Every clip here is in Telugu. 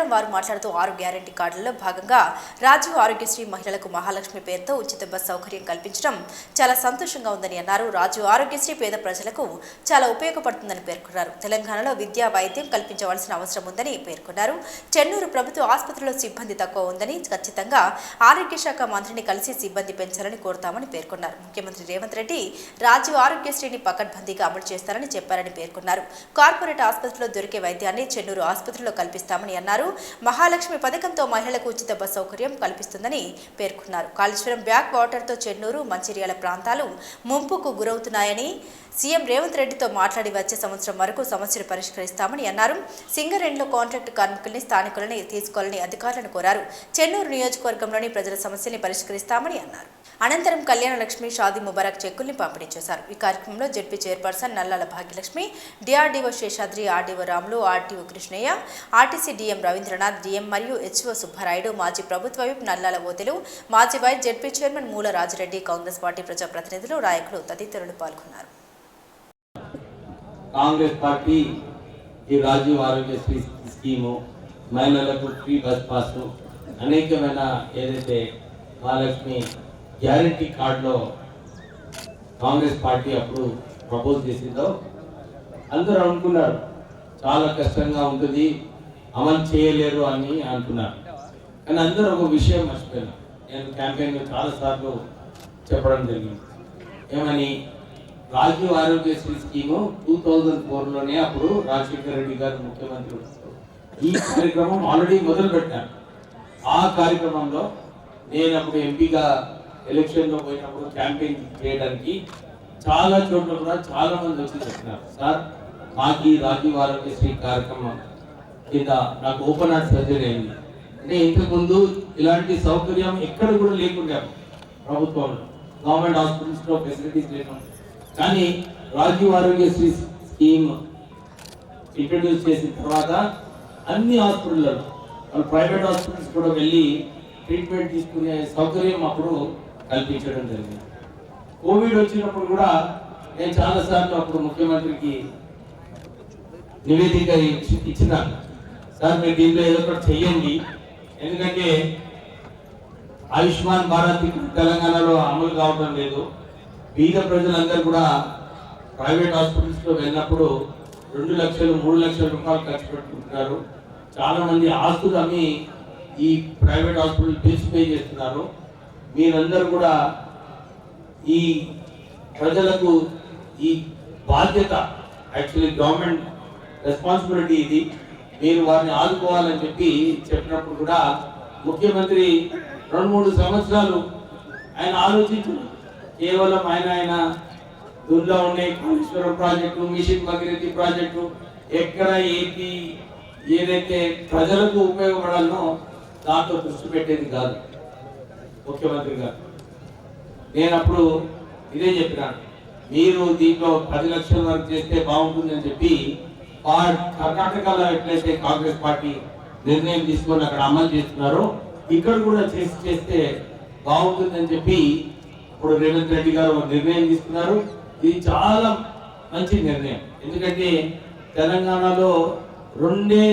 అనంతరం వారు మాట్లాడుతూ ఆరు గ్యారంటీ కార్డులలో భాగంగా రాజీవ్ ఆరోగ్యశ్రీ మహిళలకు మహాలక్ష్మి పేరుతో ఉచిత బస్ సౌకర్యం కల్పించడం చాలా సంతోషంగా ఉందని అన్నారు. రాజీవ్ ఆరోగ్యశ్రీ పేద ప్రజలకు చాలా ఉపయోగపడుతుందని పేర్కొన్నారు. తెలంగాణలో విద్యా వైద్యం కల్పించవలసిన అవసరం ఉందని పేర్కొన్నారు. చెన్నూరు ప్రభుత్వ ఆసుపత్రిలో సిబ్బంది తక్కువ ఉందని ఖచ్చితంగా ఆరోగ్య శాఖ మంత్రిని కలిసి సిబ్బంది పెంచాలని కోరుతామని పేర్కొన్నారు. ముఖ్యమంత్రి రేవంత్ రెడ్డి రాజీవ్ ఆరోగ్యశ్రీని పకడ్బందీగా అమలు చేస్తారని చెప్పారని పేర్కొన్నారు. కార్పొరేట్ ఆసుపత్రిలో దొరికే వైద్యాన్ని చెన్నూరు ఆసుపత్రిలో కల్పిస్తామని అన్నారు. మహాలక్ష్మి పథకంతో మహిళలకు ఉచిత బస్ సౌకర్యం కల్పిస్తుందని పేర్కొన్నారు. కాళేశ్వరం బ్యాక్ వాటర్తో చెన్నూరు మంచిర్యాల ప్రాంతాలు ముంపుకు గురవుతున్నాయని సీఎం రేవంత్ రెడ్డితో మాట్లాడి వచ్చే సంవత్సరం వరకు సమస్యలు పరిష్కరిస్తామని అన్నారు. సింగరేణిలో కాంట్రాక్టు కార్మికుల్ని స్థానికులని తీసుకోవాలని అధికారులను కోరారు. చెన్నూరు నియోజకవర్గంలోని ప్రజల సమస్యల్ని పరిష్కరిస్తామని అన్నారు. అనంతరం కళ్యాణ లక్ష్మి షాదీ ముబారక్ చెక్కుల్ని పంపిణీ చేశారు. ఈ కార్యక్రమంలో ZP chairperson Nallala Bhagyalakshmi DRDO Seshadri RDO Ramulu RTO Krishnaiah RTC DM Ravindranath DM మరియు హెచ్ఓ సుబ్బారాయుడు మాజీ ప్రభుత్వ విప్ నల్లాల ఓతెలు మాజీ వైస్ జడ్పీ చైర్మన్ మూల రాజిరెడ్డి కాంగ్రెస్ పార్టీ ప్రజాప్రతినిధులు నాయకులు తదితరులు పాల్గొన్నారు. కాంగ్రెస్ పార్టీ ఈ రాజీవ్ ఆరోగ్యశ్రీ స్కీము మహిళలకు ఫ్రీ బస్ పాస్ అనేకమైన ఏదైతే మహాలక్ష్మి గ్యారంటీ కార్డులో కాంగ్రెస్ పార్టీ అప్పుడు ప్రపోజ్ చేసిందో అందరూ అనుకున్నారు. చాలా కష్టంగా ఉంటుంది అమలు చేయలేరు అని అనుకున్నారు. కానీ అందరూ ఒక విషయం మర్చిపోయినా నేను క్యాంపెయిన్లో చాలాసార్లు చెప్పడం జరిగింది. ఏమని? Rajiv Aarogyasri scheme two thousand ఫోర్లోనే అప్పుడు రాజశేఖర రెడ్డి గారు ముఖ్యమంత్రి ఈ కార్యక్రమం ఆల్రెడీ మొదలు పెట్టాను ఆ కార్యక్రమంలో నేను అప్పుడు ఎంపీగా ఎలక్షన్లో పోయినప్పుడు క్యాంపెయిన్ చేయడానికి చాలా చోట్ల కూడా చాలా మంది వచ్చి చెప్పినారు. సార్ మాకు ఈ రాజీవ్ ఆరోగ్యశ్రీ కార్యక్రమం కింద నాకు ఓపెన్ హార్ట్ సర్జరీ అయింది. అంటే ఇంతకుముందు ఇలాంటి సౌకర్యం ఎక్కడ కూడా లేకుండా ప్రభుత్వంలో. గవర్నమెంట్ హాస్పిటల్స్లో ఫెసిలిటీస్ లేకుండా. కానీ రాజీవ్ ఆరోగ్యశ్రీ స్కీమ్ ఇంట్రడ్యూస్ చేసిన తర్వాత అన్ని హాస్పిటల్లో వాళ్ళు ప్రైవేట్ హాస్పిటల్స్ కూడా వెళ్ళి ట్రీట్మెంట్ తీసుకునే సౌకర్యం అప్పుడు కల్పించడం జరిగింది. కోవిడ్ వచ్చినప్పుడు కూడా నేను చాలాసార్లు అప్పుడు ముఖ్యమంత్రికి నివేదిక ఇచ్చి- ఇచ్చిన సార్ మీరు దీంట్లో ఏదో ఒకటి చెయ్యండి. ఎందుకంటే ఆయుష్మాన్ భారత్ తెలంగాణలో అమలు కావడం లేదు. బీద ప్రజలందరూ కూడా ప్రైవేట్ హాస్పిటల్స్లో వెళ్ళినప్పుడు రెండు లక్షలు మూడు లక్షల రూపాయలు ఖర్చు పెట్టుకుంటున్నారు. చాలామంది ఆస్తులు అమ్మి ఈ ప్రైవేట్ హాస్పిటల్ బిల్స్ పే చేస్తున్నారు. మీరందరూ కూడా ఈ ప్రజలకు ఈ బాధ్యత యాక్చువల్లీ గవర్నమెంట్ రెస్పాన్సిబిలిటీ ఇది. మీరు వారిని ఆదుకోవాలని చెప్పి చెప్పినప్పుడు కూడా ముఖ్యమంత్రి రెండు మూడు సంవత్సరాలు ఆయన ఆలోచించారు. కేవలం ఆయన ఆయన దుర్లో ఉండే Kaleshwaram project mission Bhagirathi project ఎక్కడ ఏది ఏదైతే ప్రజలకు ఉపయోగపడాలనో దాంతో దృష్టి పెట్టేది కాదు. ముఖ్యమంత్రి గారు నేను అప్పుడు ఇదే చెప్పినాను. మీరు దీంట్లో పది లక్షల వరకు చేస్తే బాగుంటుందని చెప్పి పా- కర్ణాటకలో ఎట్లయితే కాంగ్రెస్ పార్టీ నిర్ణయం తీసుకొని అక్కడ అమలు చేస్తున్నారో ఇక్కడ కూడా చేసి చేస్తే బాగుంటుందని చెప్పి ఇప్పుడు రేవంత్ రెడ్డి గారు ఒక నిర్ణయం తీసుకున్నారు. ఇది చాలా మంచి నిర్ణయం. ఎందుకంటే తెలంగాణలో రెండే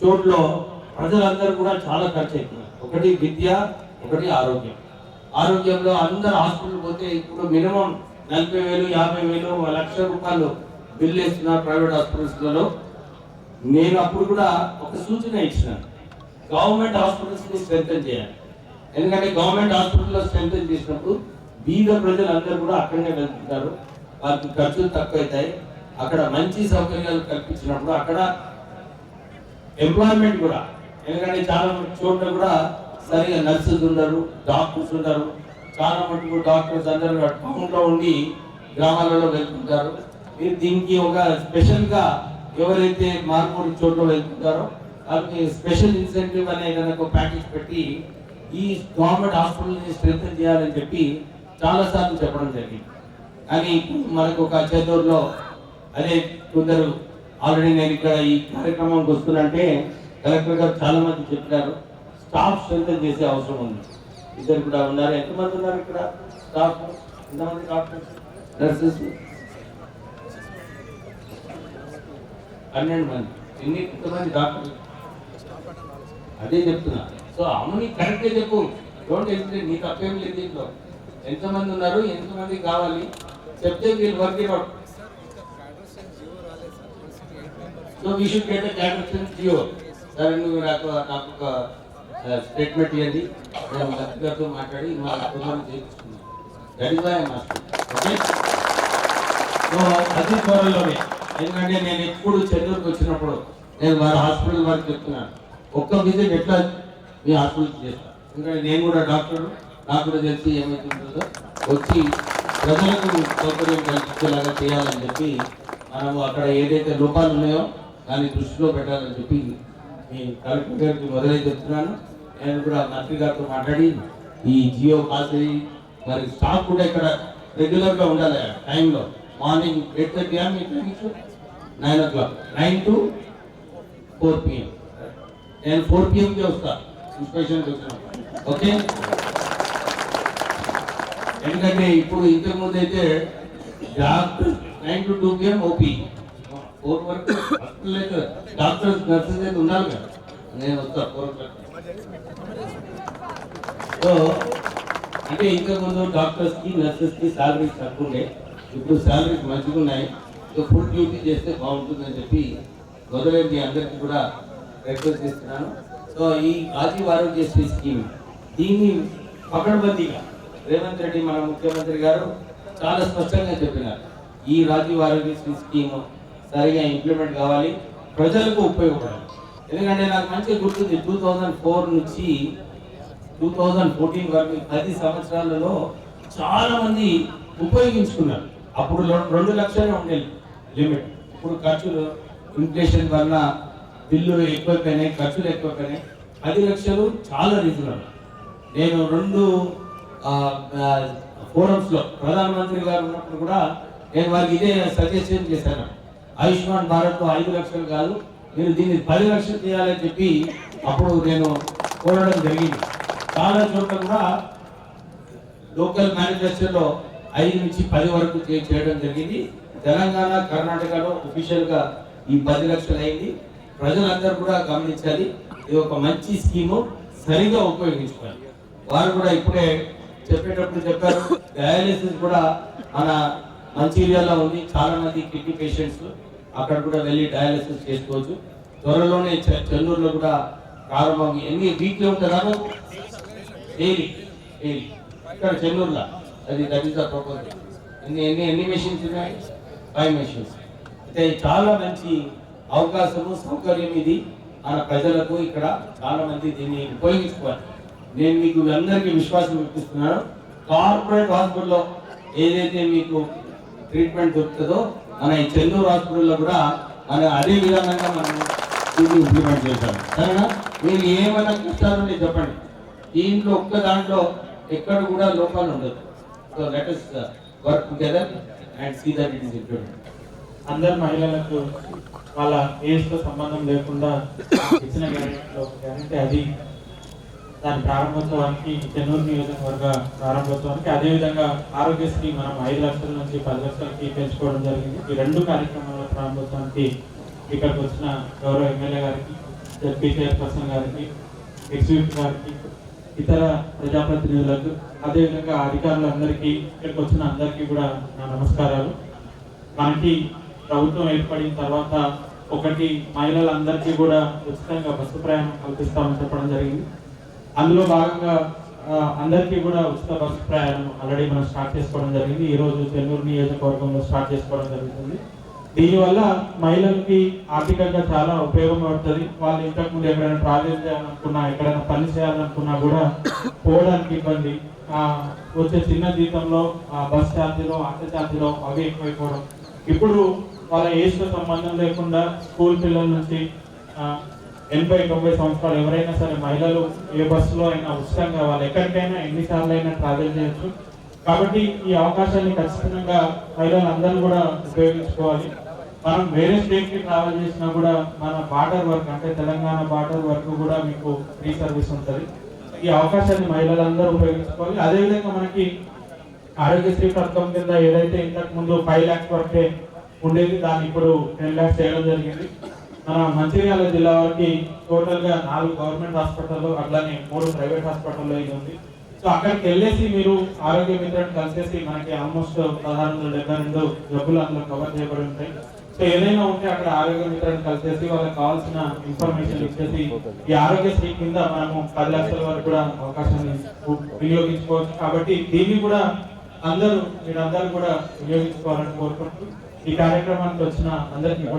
చోట్ల ప్రజలందరూ కూడా చాలా ఖర్చు అవుతున్నారు ఒకటి విద్య ఒకటి ఆరోగ్యం. ఆరోగ్యంలో అందరు హాస్పిటల్ పోతే ఇప్పుడు మినిమం నలభై వేలు యాభై వేలు లక్ష రూపాయలు బిల్లు వేస్తున్నారు ప్రైవేట్ హాస్పిటల్స్లలో. నేను అప్పుడు కూడా ఒక సూచన ఇచ్చినాను. గవర్నమెంట్ హాస్పిటల్స్ని చేయాలి. ఎందుకంటే గవర్నమెంట్ హాస్పిటల్లో స్ట్రెంథన్ చేసినప్పుడు బీద ప్రజలందరూ కూడా అక్కడనే వెళ్తుంటారు. వారికి ఖర్చులు తక్కువ అవుతాయి అక్కడ మంచి సౌకర్యాలు కల్పించినప్పుడు అక్కడ ఎంప్లాయ్మెంట్ కూడా ఎందుకంటే చాలా చోట్ల కూడా సరిగా నర్సెస్ ఉండరు డాక్టర్స్ ఉండరు. చాలా మటుకు డాక్టర్స్ అందరూ టౌన్లో ఉండి గ్రామాలలో వెళ్తుంటారు. మీరు దీనికి ఒక స్పెషల్గా ఎవరైతే మార్మూల చోట్ల వెళ్తుంటారో స్పెషల్ ఇన్సెంటివ్ అనే ఏదైనా ఒక ప్యాకేజ్ పెట్టి ఈ గవర్నమెంట్ హాస్పిటల్ని స్ట్రెంగ్ చేయాలని చెప్పి చాలా సార్లు చెప్పడం జరిగింది. కానీ ఇప్పుడు మనకు ఒక చెన్నూరులో అదే కొందరు ఆల్రెడీ నేను ఇక్కడ ఈ కార్యక్రమానికి వస్తున్నంటే కలెక్టర్ గారు చాలా మంది చెప్పినారు. స్టాఫ్ స్ట్రెంగ్ చేసే అవసరం ఉంది. ఇద్దరు కూడా ఉన్నారు. ఎంతమంది ఉన్నారు ఇక్కడ? స్టాఫ్? ఎంతమంది డాక్టర్స్? నర్సెస్? పన్నెండు మంది. ఎన్ని? ఎంతమంది డాక్టర్స్ అదే చెప్తున్నా. సో అమ్మని కరెక్ట్గా చెప్పు. డోంట్ ఎక్స్ప్లెయిన్ నీ తప్పేం లేదు దీంట్లో. ఎంతమంది ఉన్నారు? ఎంతమంది కావాలి? చెప్తే వీళ్ళు work it out so we should get cadre Jio సరే నువ్వు నాకు నాకు ఒక స్టేట్మెంట్ ఇవ్వండి నేను లక్ష్మి గారితో మాట్లాడి మా కుటుంబాన్ని చేయించుకున్నాను that is why okay so అతి త్వరలోనే. ఎందుకంటే నేను ఎప్పుడు చెన్నూరుకి వచ్చినప్పుడు నేను వారి హాస్పిటల్ వారికి చెప్తున్నాను. ఒక్క విజిట్ ఎట్లా మీ హాస్పిటల్కి చేస్తాను ఎందుకంటే నేను కూడా డాక్టర్ నాకు కూడా తెలిసి ఏమైతుందో వచ్చి ప్రజలకు సౌకర్యం కల్పించేలాగా చేయాలని చెప్పి మనము అక్కడ ఏదైతే లోపాలు ఉన్నాయో దాన్ని దృష్టిలో పెట్టాలని చెప్పి మీ కలెక్టర్ గారికి మొదలై చెప్తున్నాను. నేను కూడా మంత్రి గారితో మాట్లాడి ఈ జియో పాస్ మరి స్టాఫ్ కూడా ఇక్కడ రెగ్యులర్గా ఉండాలి. టైంలో morning eight thirty me timings nine o'clock. Nine to four PM నేను ఫోర్ పిఎంకి వస్తా. ఇన్స్పెక్షన్కి వచ్చినప్పుడు ఓకే? ఎందుకంటే ఇప్పుడు ఇంతకు ముందు అయితే doctor nine to two PM OP four వరకు డాక్టర్స్ నర్సెస్ అయితే ఉండాలి కదా. నేను వస్తా ఫోర్ సో అంటే ఇంతకుముందు డాక్టర్స్కి నర్సెస్కి తక్కువ ఉండే. ఇప్పుడు శాలరీస్ మంచిగా ఉన్నాయి సో ఫుల్ డ్యూటీ చేస్తే బాగుంటుందని చెప్పి మొదలై మీ అందరికీ కూడా రిక్వెస్ట్ చేస్తున్నాను. సో ఈ రాజీవ్ ఆరోగ్యశ్రీ స్కీమ్ దీన్ని పకడ్బందీగా రేవంత్ రెడ్డి మన ముఖ్యమంత్రి గారు చాలా స్పష్టంగా చెప్పినారు. ఈ రాజీవ్ ఆరోగ్యశ్రీ స్కీమ్ సరిగా ఇంప్లిమెంట్ కావాలి ప్రజలకు ఉపయోగపడాలి. ఎందుకంటే నాకు మంచిగా గుర్తుంది టూ థౌజండ్ ఫోర్ నుంచి టూ థౌజండ్ ఫోర్టీన్ వరకు పది సంవత్సరాలలో చాలామంది ఉపయోగించుకున్నారు. అప్పుడు రెండు లక్షలే ఉండేది లిమిట్. ఇప్పుడు ఖర్చులు ఇన్ఫ్లేషన్ వల్ల బిల్లు ఎక్కువైపోయినాయి ఖర్చులు ఎక్కువైపోయినాయి. పది లక్షలు చాలా రీజనబుల్. నేను రెండు ఫోరమ్స్లో ప్రధానమంత్రి గారు ఉన్నప్పుడు కూడా నేను వారికి ఇదే సజెషన్ చేశాను. ఆయుష్మాన్ భారత్లో ఐదు లక్షలు కాదు మీరు దీన్ని పది లక్షలు చేయాలని చెప్పి అప్పుడు నేను కోరడం జరిగింది. చాలా చోట్ల కూడా లోకల్ మేనిఫెస్టోలో ఐదు నుంచి పది వరకు చేయడం జరిగింది. తెలంగాణ కర్ణాటకలో ఒఫీషియల్గా ఈ పది లక్షలు అయింది. ప్రజలందరూ కూడా గమనించాలి. ఇది ఒక మంచి స్కీము సరిగా ఉపయోగించుకోవాలి. వారు కూడా ఇప్పుడే చెప్పేటప్పుడు చెప్పారు. డయాలిసిస్ కూడా మన మంచిర్యాలలో ఉంది. చాలా మంది కిడ్నీ పేషెంట్స్ అక్కడ కూడా వెళ్ళి డయాలిసిస్ చేసుకోవచ్చు. త్వరలోనే చెల్లూరులో చెన్నూరులో కూడా ప్రారంభం. ఎన్ని వీక్లీ ఉంటుందా డైలీ డైలీ. ఇక్కడ చెన్నూరులో. అది దట్ ఈస్ ద ప్రపోజల్. ఎన్ని ఎన్ని ఎన్ని మెషిన్స్ ఉన్నాయి? ఫైవ్ మెషిన్స్ అయితే చాలా మంచి అవకాశము సౌకర్యం ఇది. మన ప్రజలకు ఇక్కడ చాలా మంది దీన్ని ఉపయోగించుకోవాలి. నేను మీకు అందరికీ విశ్వాసం ఇప్పిస్తున్నాను కార్పొరేట్ హాస్పిటల్లో ఏదైతే మీకు ట్రీట్మెంట్ దొరుకుతుందో మన ఈ చెల్లూరు హాస్పిటల్లో కూడా మన అదే విధంగా మనం దీన్ని ఇంప్లిమెంట్ చేశాం. సరేనా? మీరు ఏమైనా కష్టాలు చెప్పండి. దీంట్లో ఒక్క దాంట్లో ఎక్కడ కూడా లోపాలు ఉండదు. So latest work together and see that it is implement అందరు మహిళలకు వాళ్ళ ఏజ్తో సంబంధం లేకుండా ఇచ్చిన గ్యారెంటీలో గ్యారెంటీ అది దాని ప్రారంభోత్సవానికి చెన్నూరు నియోజకవర్గ ప్రారంభోత్సవానికి. అదేవిధంగా ఆరోగ్యశ్రీ మనం ఐదు లక్షల నుంచి పది లక్షలకి పెంచుకోవడం జరిగింది. ఈ రెండు కార్యక్రమాల ప్రారంభోత్సవానికి ఇక్కడికి వచ్చిన గౌరవ ఎమ్మెల్యే గారికి జడ్పీ చైర్పర్సన్ గారికి ఎగ్జిక్యూటివ్ గారికి ఇతర ప్రజాప్రతినిధులకు అదేవిధంగా అధికారులందరికీ ఇక్కడికి వచ్చిన అందరికీ కూడా నా నమస్కారాలు. మనకి ప్రభుత్వం ఏర్పడిన తర్వాత ఒకటి మహిళలందరికీ కూడా ఉచితంగా బస్సు ప్రయాణం కల్పిస్తామని చెప్పడం జరిగింది. అందులో భాగంగా అందరికీ కూడా ఉచిత బస్సు ప్రయాణం ఆల్రెడీ మనం స్టార్ట్ చేసుకోవడం జరిగింది. ఈరోజు చెన్నూరు నియోజకవర్గంలో స్టార్ట్ చేసుకోవడం జరుగుతుంది. దీనివల్ల మహిళలకి ఆర్థికంగా చాలా ఉపయోగపడుతుంది వాళ్ళు ఇంతకుముందు ఎక్కడైనా ట్రావెల్ చేయాలనుకున్నా ఎక్కడైనా పని చేయాలనుకున్నా కూడా పోవడానికి ఇబ్బంది. వచ్చే చిన్న జీతంలో ఆ బస్ ఛార్జీలో ఆటో ఛార్జీలో అవి ఎక్కువైపోవడం. ఇప్పుడు వాళ్ళ ఏజ్తో సంబంధం లేకుండా స్కూల్ పిల్లల నుంచి ఎనభై తొంభై సంవత్సరాలు ఎవరైనా సరే మహిళలు ఏ బస్సులో అయినా ఉచితంగా వాళ్ళు ఎక్కడికైనా ఎన్నిసార్లు అయినా ట్రావెల్ చేయొచ్చు. కాబట్టి ఈ అవకాశాన్ని ఖచ్చితంగా మహిళలందరూ కూడా ఉపయోగించుకోవాలి. మనం వేరే స్టేట్కి ట్రావెల్ చేసినా కూడా మన బార్డర్ వర్క్ అంటే తెలంగాణ బార్డర్ వర్క్ కూడా మీకు ఫ్రీ సర్వీస్ ఉంటుంది. ఈ అవకాశాన్ని మహిళలందరూ ఉపయోగించుకోవాలి. అదేవిధంగా మనకి ఆరోగ్యశ్రీ పథకం కింద ఏదైతే ఇంతకు ముందు ఫైవ్ ల్యాక్స్ వరకే ఉండేది. దాన్ని ఇప్పుడు టెన్ ల్యాక్స్ చేయడం జరిగింది. మన మంచిర్యాల జిల్లా వారికి టోటల్గా నాలుగు గవర్నమెంట్ హాస్పిటల్లో అట్లానే మూడు ప్రైవేట్ హాస్పిటల్లో ఇది ఉంది. సో అక్కడికి వెళ్ళేసి మీరు ఆరోగ్య మిత్రులను కలిసేసి మనకి ఆల్మోస్ట్ పదహారు వందల డెబ్బై రెండు జబ్బులు అందులో కవర్ చేయబడి ఉంటాయి. సో ఏదైనా ఉంటే అక్కడ ఆరోగ్య మిత్రులను కలిసేసి వాళ్ళకి కావాల్సిన ఇన్ఫర్మేషన్ ఇచ్చేసి ఈ ఆరోగ్యశ్రీ కింద మనము పది లక్షల వరకు కూడా అవకాశాన్ని వినియోగించుకోవచ్చు. కాబట్టి దీన్ని కూడా అందరూ మీరందరూ కూడా వినియోగించుకోవాలని కోరుకుంటూ ఈ కార్యక్రమానికి వచ్చిన అందరికీ కూడా